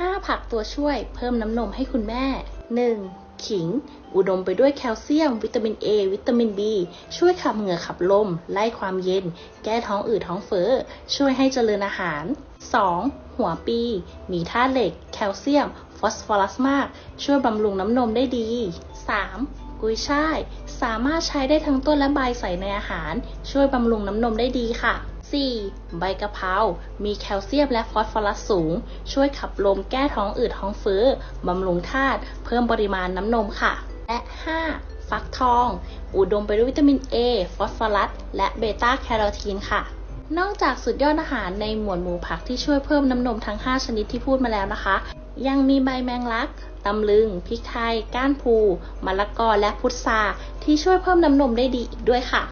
5 ผักตัวช่วยเพิ่มน้ำนมให้คุณแม่ 1. ขิง อุดมไปด้วยแคลเซียม วิตามิน A วิตามิน B ช่วยขับเหงื่อขับลม ไล่ความเย็น แก้ท้องอืดท้องเฟ้อ ช่วยให้เจริญอาหาร 2. หัวปี มีธาตุเหล็ก แคลเซียม ฟอสฟอรัสมาก ช่วยบำรุงน้ำนมได้ดี 3. กุยช่าย สามารถใช้ได้ทั้งต้นและใบใส่ในอาหาร ช่วยบำรุงน้ำนมได้ดีค่ะ 4. ใบกะเพรา มีแคลเซียมและฟอสฟอรัสสูง ช่วยขับลมแก้ท้องอืดท้องเฟ้อบำรุงธาตุ เพิ่มปริมาณน้ำนมค่ะ และ 5. ฟักทอง อุดมไปด้วยวิตามิน A ฟอสฟอรัส และเบต้าแคโรทีนค่ะนอกจากสุดยอดอาหารในหมวดหมู่ผักที่ช่วยเพิ่มน้ำนมทั้ง 5 ชนิดที่พูดมาแล้วนะคะ ยังมีใบแมงลัก ตำลึง พริกไทย ก้านพูมะละกอ และพุทราที่ช่วยเพิ่มน้ำนมได้ดีอีกด้วยค่ะ